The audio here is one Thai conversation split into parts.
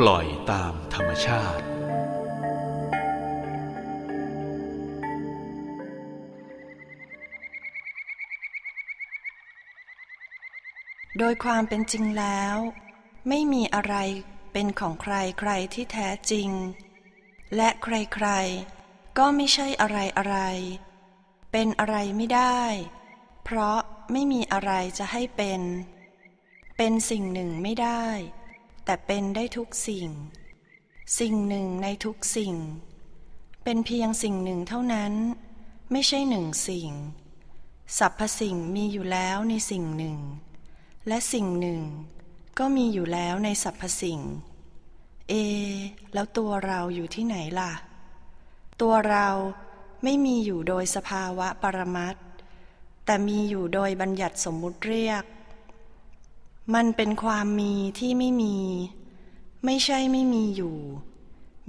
ปล่อยตามธรรมชาติ โดยความเป็นจริงแล้ว ไม่มีอะไรเป็นของใครใครที่แท้จริง และใครๆ ก็ไม่ใช่อะไรอะไร เป็นอะไรไม่ได้ เพราะไม่มีอะไรจะให้เป็น เป็นสิ่งหนึ่งไม่ได้ แต่เป็นได้ทุกสิ่ง สิ่งหนึ่งในทุกสิ่ง เป็นเพียงสิ่งหนึ่งเท่านั้น ไม่ใช่หนึ่งสิ่งสรรพสิ่งมีอยู่แล้วในสิ่งหนึ่ง และสิ่งหนึ่ง ก็มีอยู่แล้วในสรรพสิ่ง เอ แล้วตัวเราอยู่ที่ไหนล่ะ ตัวเราไม่มีอยู่โดยสภาวะปรมัตถ์แต่มีอยู่โดยบัญญัติสมมุติเรียก มันเป็นความมีที่ไม่มี ไม่ใช่ไม่มีอยู่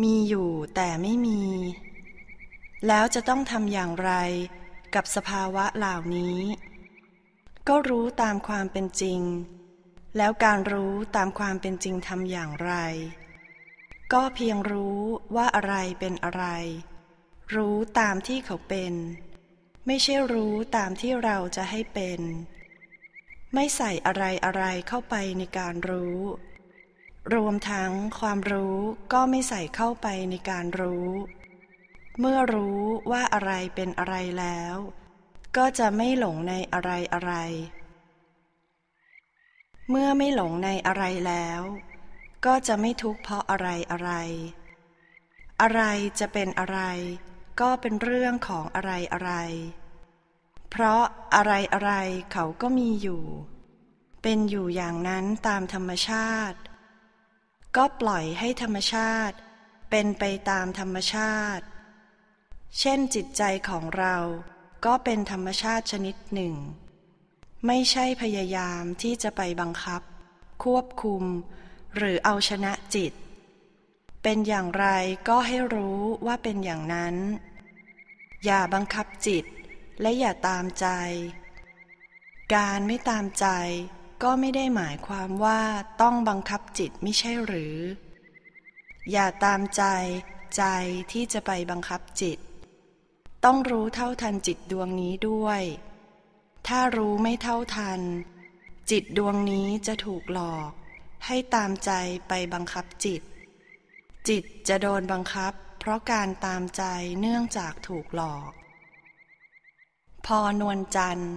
มีอยู่แต่ไม่มี แล้วจะต้องทำอย่างไรกับสภาวะเหล่านี้ ก็รู้ตามความเป็นจริง แล้วการรู้ตามความเป็นจริงทำอย่างไร ก็เพียงรู้ว่าอะไรเป็นอะไร รู้ตามที่เขาเป็น ไม่ใช่รู้ตามที่เราจะให้เป็น ไม่ใส่อะไรอะไรเข้าไปในการรู้ รวมทั้งความรู้ก็ไม่ใส่เข้าไปในการรู้ เมื่อรู้ว่าอะไรเป็นอะไรแล้ว ก็จะไม่หลงในอะไรอะไร เมื่อไม่หลงในอะไรแล้ว ก็จะไม่ทุกข์เพราะอะไรอะไร อะไรจะเป็นอะไร ก็เป็นเรื่องของอะไรอะไร เพราะอะไรอะไรเขาก็มีอยู่ เป็นอยู่อย่างนั้นตามธรรมชาติ ก็ปล่อยให้ธรรมชาติ เป็นไปตามธรรมชาติ เช่นจิตใจของเราก็เป็นธรรมชาติชนิดหนึ่ง ไม่ใช่พยายามที่จะไปบังคับ ควบคุม หรือเอาชนะจิต เป็นอย่างไรก็ให้รู้ว่าเป็นอย่างนั้น อย่าบังคับจิต และอย่าตามใจ การไม่ตามใจก็ไม่ได้หมายความว่าต้องบังคับจิตไม่ใช่หรือ อย่าตามใจใจที่จะไปบังคับจิต ต้องรู้เท่าทันจิตดวงนี้ด้วย ถ้ารู้ไม่เท่าทัน จิตดวงนี้จะถูกหลอก ให้ตามใจไปบังคับจิต จิตจะโดนบังคับ เพราะการตามใจเนื่องจากถูกหลอก พอนวลจันทร์